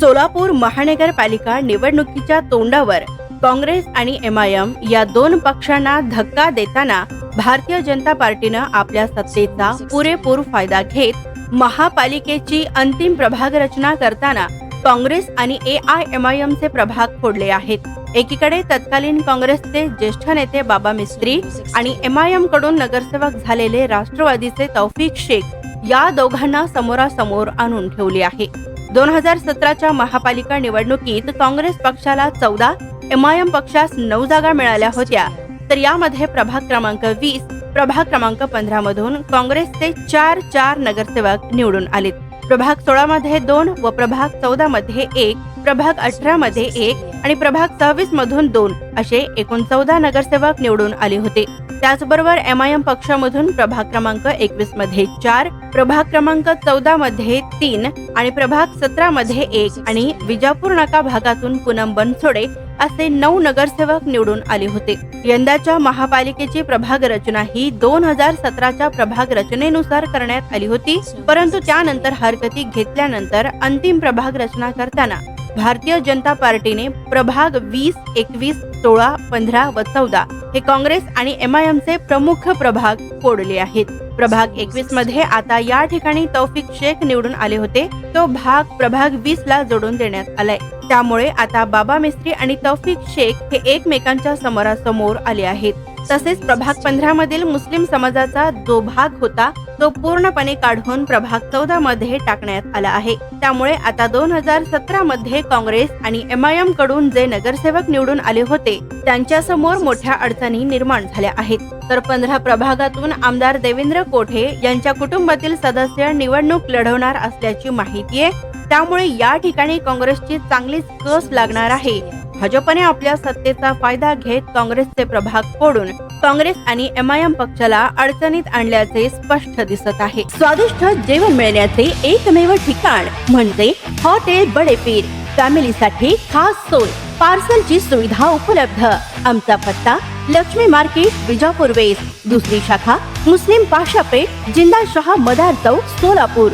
सोलापूर महानगरपालिका निवडणुकीच्या तोंडावर काँग्रेस आणि एम आय एम या दोन पक्षांना धक्का देताना भारतीय जनता पार्टीनं आपल्या सत्तेचा पुरेपूर फायदा घेत महापालिकेची अंतिम प्रभाग रचना करताना काँग्रेस आणि ए आय एम आय एमचे प्रभाग फोडले आहेत. एकीकडे तत्कालीन काँग्रेसचे ज्येष्ठ नेते बाबा मिस्त्री आणि एम आय एमकडून नगरसेवक झालेले राष्ट्रवादीचे तौफिक शेख या दोघांना समोरासमोर आणून ठेवले आहे. दोन हजार सतराच्या महापालिका निवडणुकीत काँग्रेस पक्षाला चौदा एम आय एम पक्षास नऊ जागा मिळाल्या होत्या. तर यामध्ये प्रभाग क्रमांक वीस प्रभाग क्रमांक पंधरा मधून काँग्रेसचे चार चार नगरसेवक निवडून आले प्रभाग सोळा मध्ये दोन व प्रभाग चौदा मध्ये एक प्रभाग अठरा मध्ये एक आणि प्रभाग सव्वीस मधून दोन असे एकूण चौदा नगरसेवक निवडून आले होते. त्याचबरोबर एम आय एम पक्षामधून प्रभाग क्रमांक एकवीसमध्ये चार प्रभाग क्रमांक चौदा मध्ये तीन आणि प्रभाग सतरा मध्ये एक आणि विजापूर नाका भागातून पूनम बनसोडे असे नऊ नगरसेवक निवडून आले होते. यंदाच्या महापालिकेची प्रभाग रचना ही दोन हजार सतराच्या प्रभाग रचनेनुसार करण्यात आली होती परंतु त्यानंतर हरकती घेतल्यानंतर अंतिम प्रभाग रचना करताना भारतीय जनता पार्टीने प्रभाग वीस एकवीस सोळा पंधरा व चौदा हे काँग्रेस आणि एम आय एमचे प्रमुख प्रभाग फोडले आहेत. प्रभाग एकवीसमध्ये आता या ठिकाणी तौफिक शेख निवडून आले होते. तो भाग प्रभाग वीस ला जोडून देण्यात आलाय. त्यामुळे आता बाबा मिस्त्री आणि तौफिक शेख हे एकमेकांच्या समोरासमोर आले आहेत. तसेच प्रभाग पंधरा मधील मुस्लिम समाजाचा जो भाग होता तो पूर्णपणे काढून प्रभाग चौदा मध्ये टाकण्यात आला आहे. त्यामुळे आता दोन हजार सतरा मध्ये काँग्रेस आणि एम आय एमकडून जे नगरसेवक निवडून आले होते त्यांच्यासमोर मोठ्या अडचणी निर्माण झाल्या आहेत. तर पंधरा प्रभागातून आमदार देवेंद्र कोठे यांच्या कुटुंबातील सदस्य निवडणूक लढवणार असल्याची माहिती आहे. त्यामुळे या ठिकाणी काँग्रेसची चांगलीच कस लागणार आहे भाजपने आपल्या सत्तेचा फायदा घेत काँग्रेसचे प्रभाग फोडून काँग्रेस आणि एम आय एम पक्षाला अडचणीत आणल्याचे स्पष्ट दिसत आहे. स्वादिष्ट जेवण मिळण्याचे एकमेव ठिकाण म्हणजे हॉटेल बडेपीर. फॅमिलीसाठी खास सोय पार्सलची सुविधा उपलब्ध. आमचा पत्ता लक्ष्मी मार्केट विजापूर वेस्ट. दुसरी शाखा मुस्लिम पाशापेठ जिंदा शहा मदार चौक सोलापूर.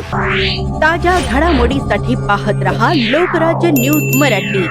ताज्या घडामोडीसाठी पाहत रहा लोकराज्य न्यूज मराठी.